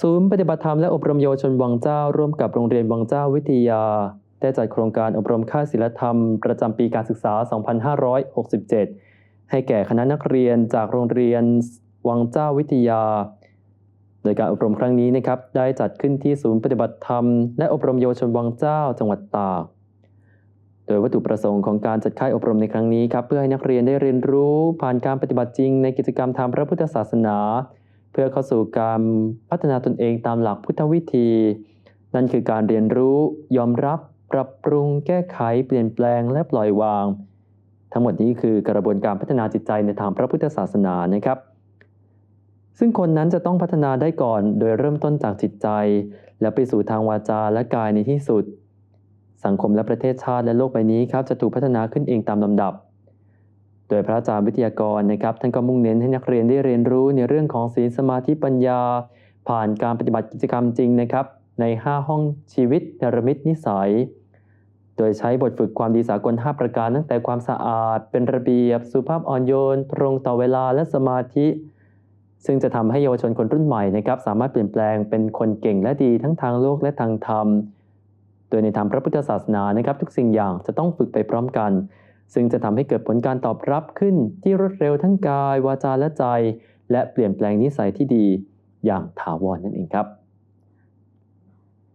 ศูนย์ปฏิบัติธรรมและอบรมเยาวชนวังเจ้า ร่วมกับโรงเรียนวังเจ้าวิทยา ได้จัดโครงการอบรมค่าศิลธรรม ประจำปีการศึกษา 2567 ให้แก่คณะนักเรียนจากโรงเรียนวังเจ้าวิทยา โดยการอบรมครั้งนี้นะครับได้จัดขึ้นที่ศูนย์ปฏิบัติธรรมและอบรมเยาวชนวังเจ้า จังหวัดตากโดยวัตถุประสงค์ของการจัดค่ายอบรมในครั้งนี้ครับเพื่อให้นักเรียนได้เรียนรู้ผ่านการปฏิบัติจริงในกิจกรรมทางพระพุทธศาสนา พื่อเข้าสู่การพัฒนาตนเองตามหลักพุทธวิธี นั่นคือการเรียนรู้ ยอมรับ ปรับปรุง แก้ไข เปลี่ยนแปลง และปล่อยวาง ทั้งหมดนี้คือกระบวนการพัฒนาจิตใจในทางพระพุทธศาสนานะครับ ซึ่งคนนั้นจะต้องพัฒนาได้ก่อน โดยเริ่มต้นจากจิตใจ และไปสู่ทางวาจาและกายในที่สุด สังคมและประเทศชาติและโลกใบนี้ครับจะถูกพัฒนาขึ้นเองตามลำดับ โดยพระอาจารย์วิทยากรนะครับท่านก็มุ่งเน้นให้นักเรียนได้เรียนรู้ในเรื่องของศีลสมาธิปัญญา ผ่านการปฏิบัติกิจกรรมจริงนะครับ ใน 5 ห้องชีวิตเนรมิตนิสัย โดยใช้บทฝึกความดีสากล 5 ประการตั้งแต่ความสะอาด เป็นระเบียบ สุภาพอ่อนโยน ตรงต่อเวลาและสมาธิ ซึ่งจะทำให้เยาวชนคนรุ่นใหม่นะครับสามารถเปลี่ยนแปลงเป็นคนเก่งและดีทั้งทางโลกและทางธรรม โดยในทางพระพุทธศาสนานะครับ ทุกสิ่งอย่างจะต้องฝึกไปพร้อมกัน ซึ่งจะทำให้เกิดผลการตอบรับขึ้นที่รวดเร็วทั้งกาย วาจาและใจ และเปลี่ยนแปลงนิสัยที่ดีอย่างถาวรนั่นเองครับ